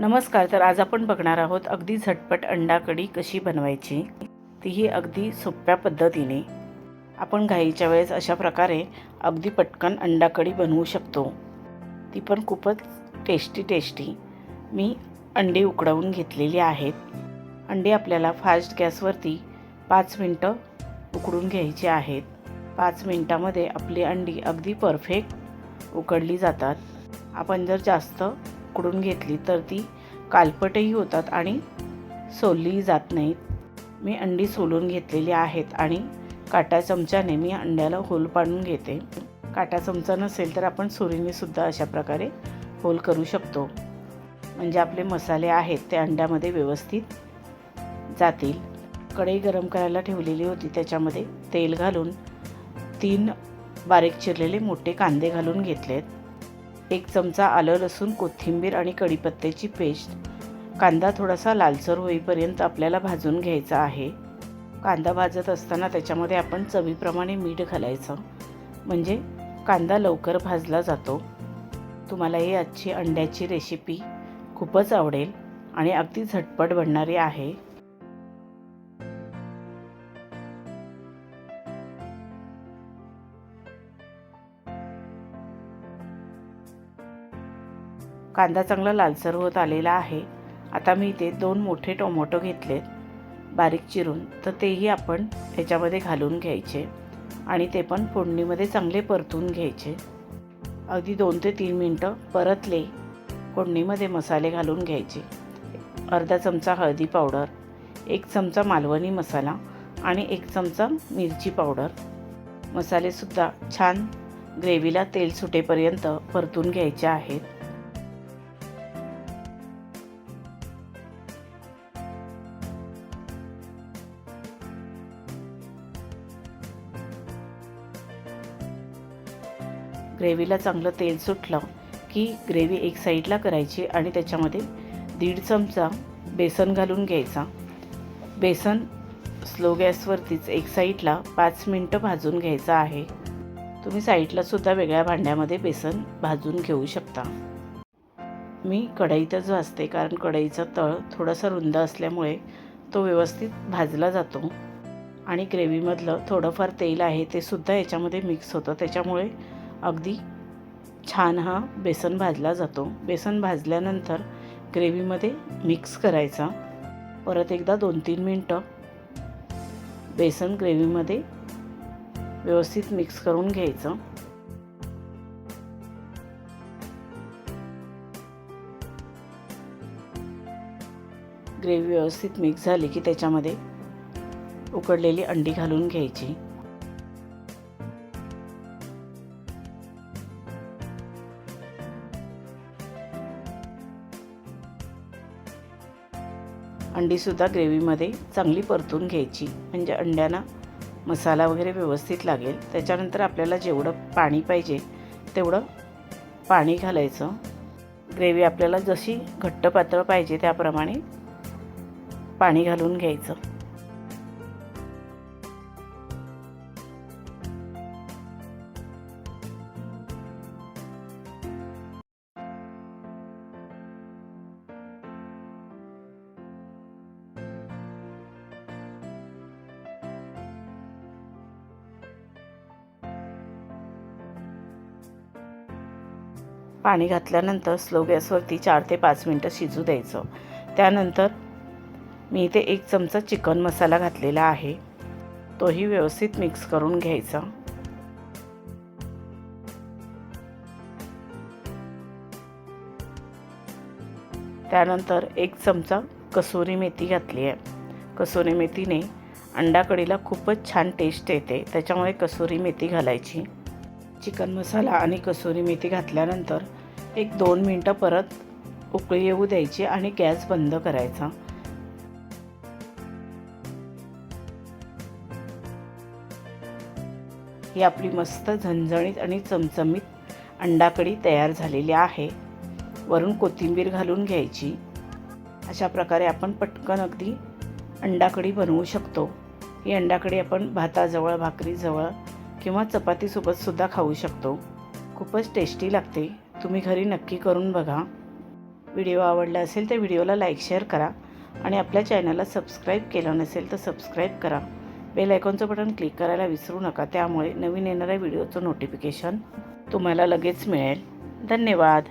नमस्कार तर आज आपण बघणार आहोत अगदी झटपट अंडा कढी कशी बनवायची. तीही अगदी सोप्या पद्धतीने. आपण घाईच्या वेळेस अशा प्रकारे अगदी पटकन अंडा कढी बनवू शकतो. ती पण खूपच टेस्टी टेस्टी. मी अंडी उकडवून घेतलेली आहेत. अंडी आपल्याला फास्ट गॅसवरती पाच मिनटं उकडून घ्यायची आहेत. पाच मिनटामध्ये आपली अंडी अगदी परफेक्ट उकडली जातात. आपण जर जास्त उकडून घेतली तर ती कालपटही होतात आणि सोलली जात नाहीत. मी अंडी सोलून घेतलेली आहेत आणि काटा चमच्याने मी अंड्याला होल पाडून घेते. काटा चमचा नसेल तर आपण सुरीनेसुद्धा अशा प्रकारे होल करू शकतो. म्हणजे आपले मसाले आहेत ते अंड्यामध्ये व्यवस्थित जातील. कढई गरम करायला ठेवलेली होती त्याच्यामध्ये तेल घालून तीन बारीक चिरलेले मोठे कांदे घालून घेतलेत. एक चमचा आलं लसूण कोथिंबीर आणि कढीपत्त्याची पेस्ट. कांदा थोडासा लालसर होईपर्यंत आपल्याला भाजून घ्यायचा आहे. कांदा भाजत असताना त्याच्यामध्ये आपण चवीप्रमाणे मीठ घालायचं. म्हणजे कांदा लवकर भाजला जातो. तुम्हाला ही आजची अंड्याची रेसिपी खूपच आवडेल आणि अगदी झटपट बनणारी आहे. कांदा चांगला लालसर होत आलेला आहे. आता मी इथे दोन मोठे टोमॅटो घेतलेत. बारीक चिरून तर तेही आपण ह्याच्यामध्ये घालून घ्यायचे आणि ते पण फोडणीमध्ये चांगले परतून घ्यायचे. अगदी दोन ते तीन मिनटं परतले फोडणीमध्ये मसाले घालून घ्यायचे. अर्धा चमचा हळदी पावडर एक चमचा मालवणी मसाला आणि एक चमचा मिरची पावडर. मसालेसुद्धा छान ग्रेव्हीला तेल सुटेपर्यंत परतून घ्यायचे आहेत. ग्रेव्हीला चांगलं तेल सुटलं की ग्रेव्ही एक साईडला करायची आणि त्याच्यामध्ये दीड चमचा बेसन घालून घ्यायचा. बेसन स्लो गॅसवरतीच एक साईडला पाच मिनटं भाजून घ्यायचं आहे. तुम्ही साईडलासुद्धा वेगळ्या भांड्यामध्ये बेसन भाजून घेऊ शकता. मी कढईतच भाजते कारण कढईचा तळ थोडासा रुंद असल्यामुळे तो व्यवस्थित भाजला जातो. आणि ग्रेव्हीमधलं थोडंफार तेल आहे ते सुद्धा याच्यामध्ये मिक्स होतं. त्याच्यामुळे अगदी छान हा बेसन भाजला जातो. बेसन भाजल्यानंतर ग्रेव्हीमध्ये मिक्स करायचा. परत एकदा दोन तीन मिनटं बेसन ग्रेव्हीमध्ये व्यवस्थित मिक्स करून घ्यायचं. ग्रेव्ही व्यवस्थित मिक्स झाली की त्याच्यामध्ये उकडलेली अंडी घालून घ्यायची. अंडीसुद्धा ग्रेव्हीमध्ये चांगली परतून घ्यायची. म्हणजे अंड्यांना मसाला वगैरे व्यवस्थित लागेल. त्याच्यानंतर आपल्याला जेवढं पाणी पाहिजे तेवढं पाणी घालायचं. ग्रेव्ही आपल्याला जशी घट्ट पातळ पाहिजे त्याप्रमाणे पाणी घालून घ्यायचं. पाणी घातल्यानंतर स्लो गॅसवरती चार ते पाच मिनटं शिजू द्यायचं. त्यानंतर मी इथे एक चमचा चिकन मसाला घातलेला आहे. तोही व्यवस्थित मिक्स करून घ्यायचा. त्यानंतर एक चमचा कसुरी मेथी घातली आहे. कसुरी मेथीने अंडा कढीला खूपच छान टेस्ट येते. त्याच्यामुळे कसुरी मेथी घालायची. चिकन मसाला आणि कसुरी मेथी घातल्यानंतर एक दोन मिनटं परत उकळी येऊ द्यायची आणि गॅस बंद करायचा. ही आपली मस्त झणझणीत आणि चमचमीत अंडाकडी तयार झालेली आहे. वरून कोथिंबीर घालून घ्यायची. अशा प्रकारे आपण पटकन अगदी अंडाकडी बनवू शकतो. ही अंडाकडी आपण भाताजवळ भाकरीजवळ किंवा चपातीसोबतसुद्धा खाऊ शकतो. खूपच टेस्टी लागते. तुम्ही घरी नक्की करून बघा. व्हिडिओ आवडला असेल तर व्हिडिओला लाईक शेअर करा आणि आपल्या चॅनलला सबस्क्राईब केलं नसेल तर सबस्क्राईब करा. बेल आयकॉनचं बटन क्लिक करायला विसरू नका. त्यामुळे नवीन येणाऱ्या व्हिडिओचं नोटिफिकेशन तुम्हाला लगेच मिळेल. धन्यवाद.